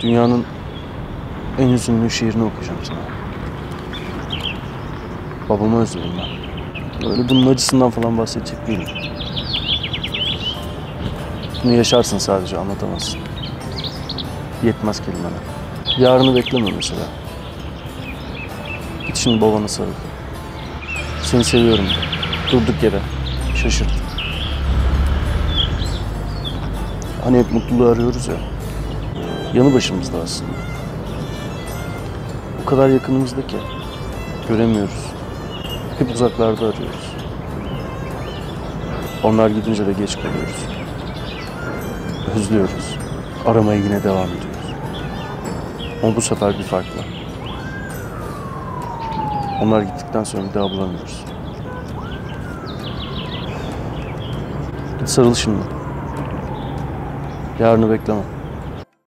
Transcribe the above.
Dünyanın en üzünlü şiirini okuyacağım sana. Babamı özledim ben. Öyle bunun acısından falan bahsedecek değilim. Bunu yaşarsın sadece anlatamazsın. Yetmez kelimeler. Yarını bekleme mesela. Şimdi babana sarıl. Seni seviyorum. Durduk yere. Şaşırt. Hani hep mutluluğu arıyoruz ya. Yanı başımızda aslında. O kadar yakınımızda ki. Göremiyoruz. Hep uzaklarda arıyoruz. Onlar gidince de geç kalıyoruz. Özlüyoruz. Aramaya yine devam ediyoruz. Ama bu sefer bir farkla. Onlar gittikten sonra bir daha bulamıyoruz. Sarıl şimdi. Yarını bekleme.